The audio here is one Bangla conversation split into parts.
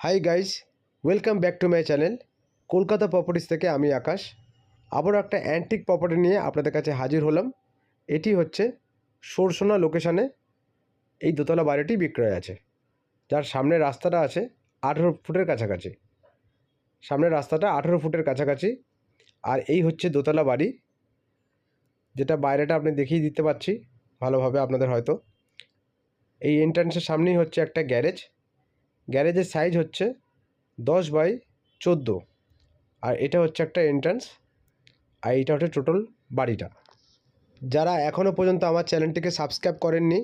Hi guys welcome back to my channel Kolkata properties থেকে আমি আকাশ। আবারও একটা অ্যান্টিক প্রপার্টি নিয়ে আপনাদের কাছে হাজির হলাম। এটি হচ্ছে সরসোনা লোকেশানে এই দোতলা বাড়িটি বিক্রয় আছে। যার সামনের রাস্তাটা আছে আঠেরো ফুটের কাছাকাছি। সামনের রাস্তাটা আঠেরো ফুটের কাছাকাছি। আর এই হচ্ছে দোতলা বাড়ি। যেটা বাইরেটা আপনি দেখিয়ে দিতে পারছি ভালোভাবে আপনাদের হয়তো। এই এন্ট্রান্সের সামনেই হচ্ছে একটা গ্যারেজ গ্যারেজের সাইজ হচ্ছে দশ বাই চোদ্দ। আর এটা হচ্ছে একটা এন্ট্রান্স আর এটা হচ্ছে টোটাল বাড়িটা। যারা এখনও পর্যন্ত আমার চ্যানেলটিকে সাবস্ক্রাইব করেননি,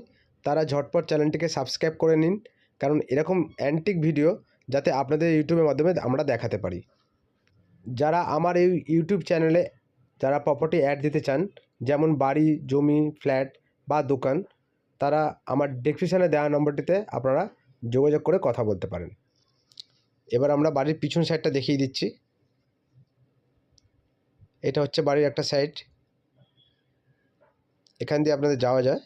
তারা ঝটপট চ্যানেলটিকে সাবস্ক্রাইব করে নিন। কারণ এরকম অ্যান্টিক ভিডিও যাতে আপনাদের ইউটিউবের মাধ্যমে আমরা দেখাতে পারি। যারা আমার এই ইউটিউব চ্যানেলে যারা প্রপার্টি অ্যাড দিতে চান, যেমন বাড়ি, জমি ফ্ল্যাট বা দোকান, তারা আমার ডেসক্রিপশানে দেওয়া নম্বরটিতে আপনারা যোগাযোগ করে কথা বলতে পারেন। এবার আমরা বাড়ির পিছন সাইডটা দেখিয়ে দিচ্ছি। এটা হচ্ছে বাড়ির একটা সাইড এখান দিয়ে আপনাদের যাওয়া যায়।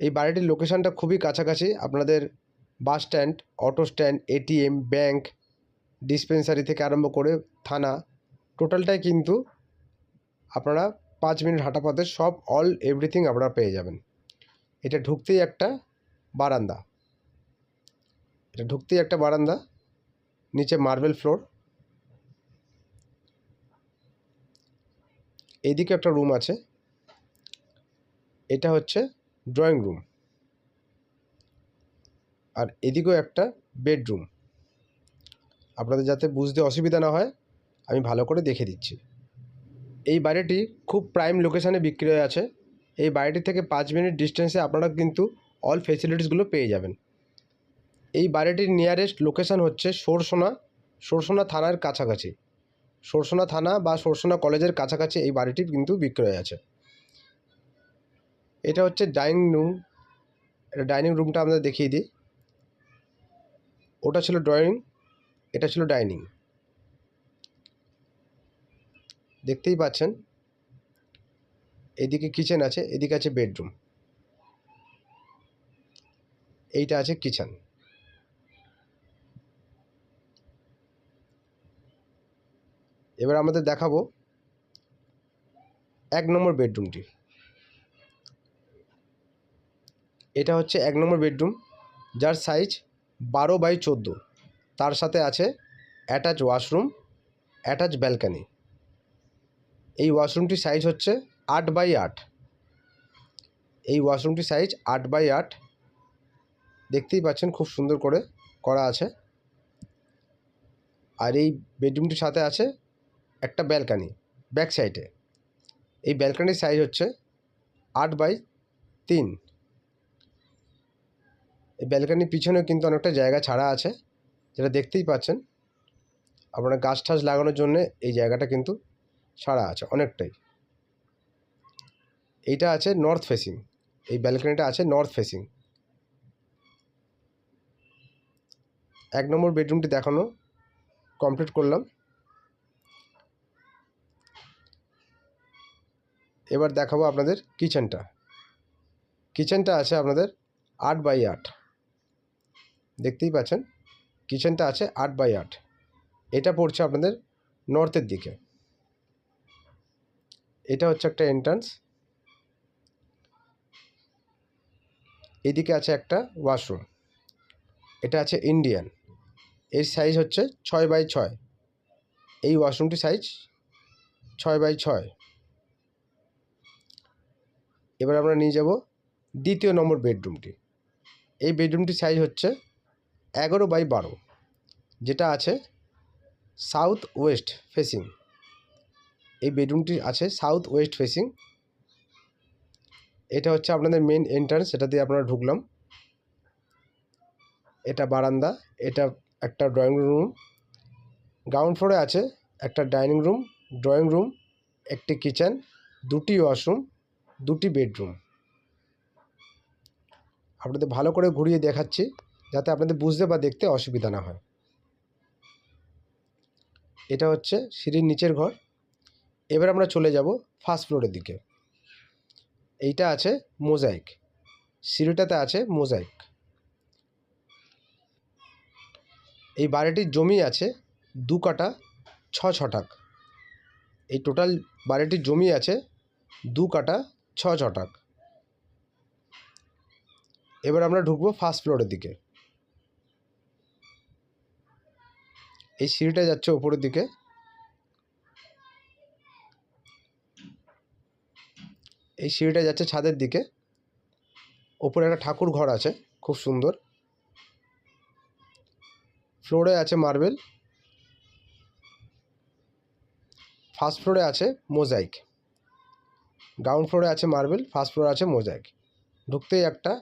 এই বাড়িটির লোকেশানটা খুবই কাছাকাছি। আপনাদের bus stand auto stand ATM bank dispensary থেকে আরম্ভ করে থানা টোটালটাই কিন্তু আপনারা পাঁচ মিনিট হাঁটা পথে সব অল এভরিথিং আপনারা পেয়ে যাবেন। এটা ঢুকতেই একটা বারান্দা। এটা ঢুকতেই একটা বারান্দা, নিচে মার্বেল ফ্লোর। এইদিকে একটা রুম আছে। এটা হচ্ছে ড্রয়িং রুম। আর এদিকেও একটা বেডরুম। আপনাদের যাতে বুঝতে অসুবিধা না হয়, আমি ভালো করে দেখে দিচ্ছি। এই বাড়িটি খুব প্রাইম লোকেশানে বিক্রি হয়ে আছে। এই বাড়িটি থেকে পাঁচ মিনিট ডিস্টেন্সে আপনারা কিন্তু অল ফেসিলিটিসগুলো পেয়ে যাবেন। এই বাড়িটির নিয়ারেস্ট লোকেশান হচ্ছে সরসোনা সরসোনা থানার কাছাকাছি। সরসোনা থানা বা সরসোনা কলেজের কাছাকাছি এই বাড়িটি কিন্তু বিক্রয় আছে। এটা হচ্ছে ডাইনিং রুম এটা ডাইনিং রুমটা আপনাদের দেখিয়ে দিই। ওটা ছিল ড্রয়িং এটা ছিল ডাইনিং দেখতেই পাচ্ছেন, এদিকে কিচেন আছে, এদিকে আছে বেডরুম এইটা আছে কিচেন। এবার আমাদের দেখাবো এক নম্বর বেডরুমটি। এটা হচ্ছে এক নম্বর বেডরুম, যার সাইজ বারো বাই চোদ্দ। তার সাথে আছে অ্যাটাচ ওয়াশরুম, অ্যাটাচ ব্যালকানি। এই ওয়াশরুমটির সাইজ হচ্ছে আট বাই আট। এই ওয়াশরুমটির সাইজ আট বাই আট। দেখতেই পাচ্ছেন খুব সুন্দর করে করা আছে। আর এই বেডরুমটির সাথে আছে একটা ব্যালকানি, ব্যাক সাইডে এই ব্যালকানির সাইজ হচ্ছে আট বাই তিন। এই ব্যালকানির পিছনেও কিন্তু অনেকটা জায়গা ছাড়া আছে, যেটা দেখতেই পাচ্ছেন। আপনার গাছ ঠাছ লাগানোর জন্য এই জায়গাটা কিন্তু ছাড়া আছে অনেকটাই। এইটা আছে নর্থ ফেসিং, এই ব্যালকনিটা আছে নর্থ ফেসিং। এক নম্বর বেডরুমটি দেখানো কমপ্লিট করলাম। এবার দেখাবো আপনাদের কিচেনটা। কিচেনটা আছে আপনাদের আট বাই আট। দেখতেই পাচ্ছেন, কিচেনটা আছে আট বাই আট। এটা পড়ছে আপনাদের নর্থের দিকে। এটা হচ্ছে একটা এন্ট্রান্স। এদিকে আছে একটা ওয়াশরুম। এটা আছে ইন্ডিয়ান। এর সাইজ হচ্ছে ছয় বাই ছয়। এই ওয়াশরুমটির সাইজ ছয় বাই ছয়। এবার আমরা নিয়ে যাব দ্বিতীয় নম্বর বেডরুমটি এই বেডরুমটির সাইজ হচ্ছে এগারো বাই বারো, যেটা আছে সাউথ ওয়েস্ট ফেসিং এই বেডরুমটি আছে সাউথ ওয়েস্ট ফেসিং এটা হচ্ছে আপনাদের মেন এন্ট্রান্স সেটা দিয়ে আপনারা ঢুকলাম। এটা বারান্দা, এটা একটা ড্রয়িং রুম গ্রাউন্ড ফ্লোরে আছে একটা ডাইনিং রুম ড্রয়িং রুম একটি কিচেন দুটি ওয়াশরুম দুটি বেডরুম আপনাদের ভালো করে ঘুরিয়ে দেখাচ্ছি যাতে আপনাদের বুঝতে বা দেখতে অসুবিধা না হয়। এটা হচ্ছে সিঁড়ির নিচের ঘর। এবার আমরা চলে যাব ফার্স্ট ফ্লোরের দিকে। এইটা আছে মোজাইক সিঁড়িটাতে আছে মোজাইক এই বাড়িটির জমি আছে দু কাটা ছ ছটাক এই টোটাল বাড়িটির জমি আছে দু কাটা ছ ছটাক এবার আমরা ঢুকবো ফার্স্ট ফ্লোরের দিকে। এই সিঁড়িটা যাচ্ছে ওপরের দিকে। এই সিঁড়িটা যাচ্ছে ছাদের দিকে। ওপরে একটা ঠাকুর ঘর আছে, খুব সুন্দর। ফ্লোরে আছে মার্বেল ফার্স্ট ফ্লোরে আছে মোজাইক গ্রাউন্ড ফ্লোরে আছে মার্বেল ফার্স্ট ফ্লোরে আছে মোজাইক ঢুকতেই একটা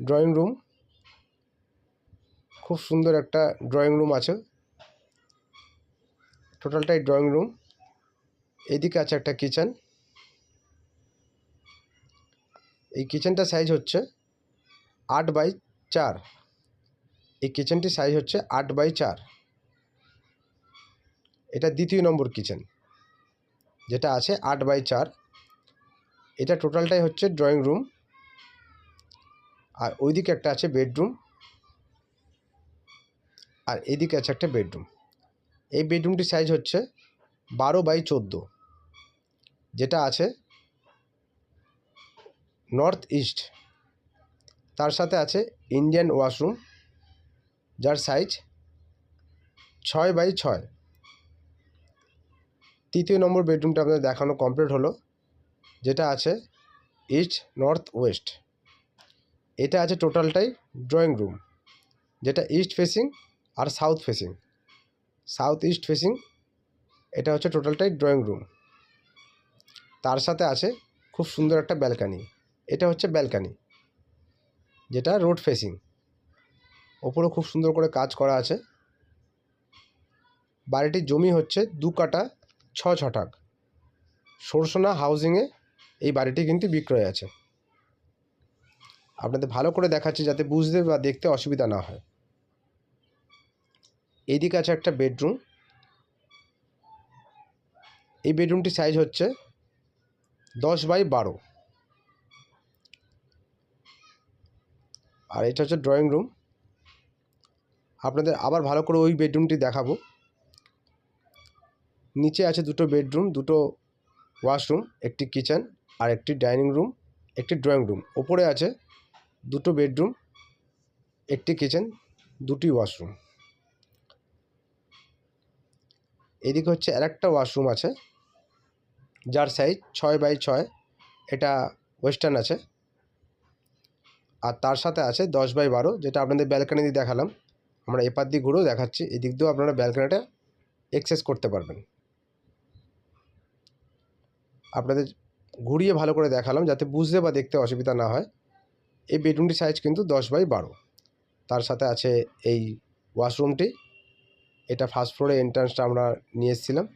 ড্রয়িং রুম খুব সুন্দর একটা ড্রয়িং রুম আছে। টোটালটাই ড্রয়িং রুম এদিকে আছে একটা কিচেন এই কিচেনটার সাইজ হচ্ছে আট বাই চার। এই কিচেনটির সাইজ হচ্ছে আট বাই চার। এটা দ্বিতীয় নম্বর কিচেন, যেটা আছে আট বাই চার। এটা টোটালটাই হচ্ছে ড্রয়িং রুম আর ওইদিকে একটা আছে বেডরুম আর এদিকে আছে একটা বেডরুম এই বেডরুমটির সাইজ হচ্ছে বারো বাই চোদ্দ, যেটা আছে নর্থ ইস্ট তার সাথে আছে ইন্ডিয়ান ওয়াশরুম যার সাইজ ছয় বাই ছয়। তৃতীয় নম্বর বেডরুমটা আপনাদের দেখানো কমপ্লিট হলো, যেটা আছে ইস্ট নর্থ ওয়েস্ট এটা আছে টোটালটাই ড্রয়িং রুম যেটা ইস্ট ফেসিং আর south facing south east facing এটা হচ্ছে টোটালটাই ড্রয়িং রুম তার সাথে আছে খুব সুন্দর একটা ব্যালকানি এটা হচ্ছে ব্যালকানি যেটা রোড ফেসিং ওপরেও খুব সুন্দর করে কাজ করা আছে। বাড়িটির জমি হচ্ছে দু কাটা ছ ছটাক সরসোনা হাউজিংয়ে এই বাড়িটি কিন্তু বিক্রয় আছে। আপনাদের ভালো করে দেখাচ্ছি যাতে বুঝতে বা দেখতে অসুবিধা না হয়। এইদিকে আছে একটা বেডরুম এই বেডরুমটির সাইজ হচ্ছে দশ বাই বারো। আর এটা হচ্ছে ড্রয়িং রুম আপনাদের আবার ভালো করে ওই বেডরুমটি দেখাবো। নিচে আছে দুটো বেডরুম, দুটো ওয়াশরুম, একটি কিচেন আর একটি ডাইনিং রুম, একটি ড্রয়িং রুম। ওপরে আছে দুটো বেডরুম, একটি কিচেন, দুটি ওয়াশরুম। এদিকে হচ্ছে আর একটা ওয়াশরুম আছে, যার সাইজ ছয় বাই ছয়, এটা ওয়েস্টার্ন আছে। আর তার সাথে আছে দশ বাই বারো, যেটা আপনাদের ব্যালকানি দিয়ে দেখালাম। আমরা এপার দিয়ে ঘুরেও দেখাচ্ছি। এদিক দিয়েও আপনারা ব্যালকানিটা এক্সেস করতে পারবেন। আপনাদের ঘুরিয়ে ভালো করে দেখালাম যাতে বুঝতে বা দেখতে অসুবিধা না হয়। এই বেডরুমটির সাইজ কিন্তু দশ বাই বারো। তার সাথে আছে এই ওয়াশরুমটি এটা ফার্স্ট ফ্লোরে এন্ট্রান্সটা আমরা নিয়ে এসেছিলাম।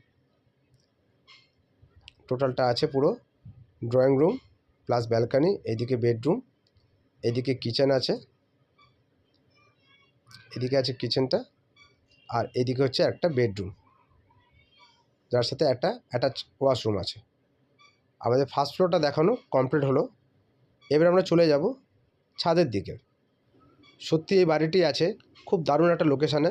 টোটালটা আছে পুরো ড্রয়িং রুম প্লাস ব্যালকানি এদিকে বেডরুম এদিকে কিচেন আছে। এদিকে আছে কিচেনটা আর এদিকে হচ্ছে একটা বেডরুম। যার সাথে একটা অ্যাটাচ ওয়াশরুম আছে। আমাদের ফার্স্ট ফ্লোরটা দেখানো কমপ্লিট হলো। এবার আমরা চলে যাব ছাদের দিকে। সত্যি এই বাড়িটি আছে খুব দারুণ একটা লোকেশানে,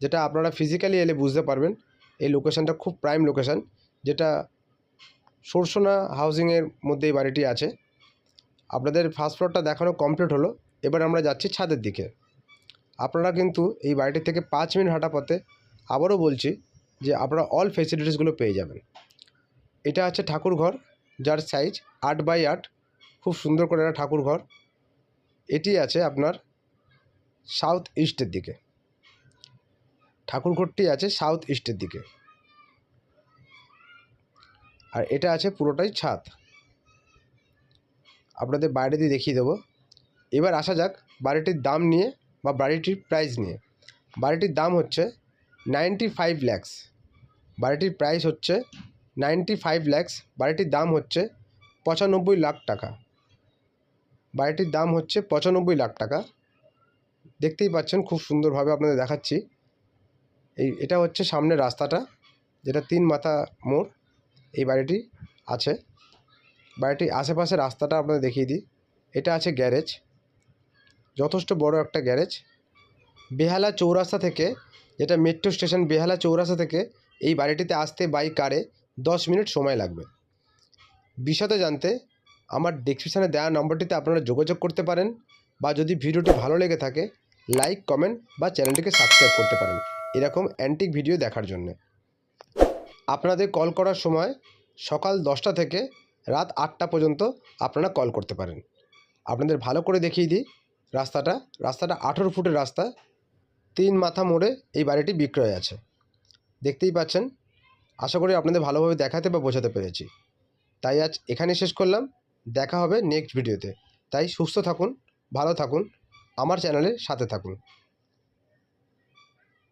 যেটা আপনারা ফিজিক্যালি এলে বুঝতে পারবেন। এই লোকেশানটা খুব প্রাইম লোকেশান যেটা সরসোনা হাউজিংয়ের মধ্যে এই বাড়িটি আছে। আপনাদের ফার্স্ট ফ্লোরটা দেখানো কমপ্লিট হলো। এবার আমরা যাচ্ছি ছাদের দিকে। আপনারা কিন্তু এই বাড়িটি থেকে পাঁচ মিনিট হাঁটা পথে আবারও বলছি যে আপনারা অল ফেসিলিটিসগুলো পেয়ে যাবেন। এটা আছে ঠাকুর ঘর, যার সাইজ আট বাই আট। খুব সুন্দর করে একটা ঠাকুর ঘর। এটি আছে আপনার সাউথ ইস্টের দিকে। ঠাকুর ঘরটি আছে সাউথ ইস্টের দিকে। আর এটা আছে পুরোটাই ছাদ। আপনাদের বাইরে দিয়ে দেখিয়ে দেবো। এবার আসা যাক বাড়িটির দাম নিয়ে বা বাড়িটির প্রাইস নিয়ে। বাড়িটির দাম হচ্ছে নাইনটি ফাইভ ল্যাক্স বাড়িটির প্রাইস হচ্ছে নাইনটি ফাইভ ল্যাক্স বাড়িটির দাম হচ্ছে পঁচানব্বই লাখ টাকা। বাড়িটির দাম হচ্ছে পঁচানব্বই লাখ টাকা। দেখতেই পাচ্ছেন, খুব সুন্দরভাবে আপনাদের দেখাচ্ছি। এই, এটা হচ্ছে সামনের রাস্তাটা, যেটা তিন মাথা মোড় এই বাড়িটি আছে। বাড়িটির আশেপাশে রাস্তাটা আপনাদের দেখিয়ে দিই। এটা আছে গ্যারেজ। যথেষ্ট বড় একটা গ্যারেজ। বেহালা চৌরাস্তা থেকে, যেটা মেট্রো স্টেশন বেহালা চৌরাস্তা থেকে এই বাড়িটিতে আসতে বাই কারে দশ মিনিট সময় লাগবে। বিশদ জানতে আমার ডেসক্রিপশানে দেওয়া নম্বরটিতে আপনারা যোগাযোগ করতে পারেন বা যদি ভিডিওটি ভালো লেগে থাকে লাইক কমেন্ট বা চ্যানেলটিকে সাবস্ক্রাইব করতে পারেন এরকম অ্যান্টিক ভিডিও দেখার জন্য। আপনাদের কল করার সময় সকাল দশটা থেকে রাত আটটা পর্যন্ত আপনারা কল করতে পারেন। আপনাদের ভালো করে দেখিয়ে দিই। রাস্তাটা রাস্তাটা আঠেরো ফুটের রাস্তা, তিন মাথা মোড়ে এই বাড়িটি বিক্রয় আছে। দেখতেই পাচ্ছেন, আশা করি আপনাদের ভালোভাবে দেখাতে বা বোঝাতে পেরেছি। তাই আজ এখানে শেষ করলাম, দেখা হবে নেক্সট ভিডিওতে তাই সুস্থ থাকুন, ভালো থাকুন, আমার চ্যানেলের সাথে থাকুন।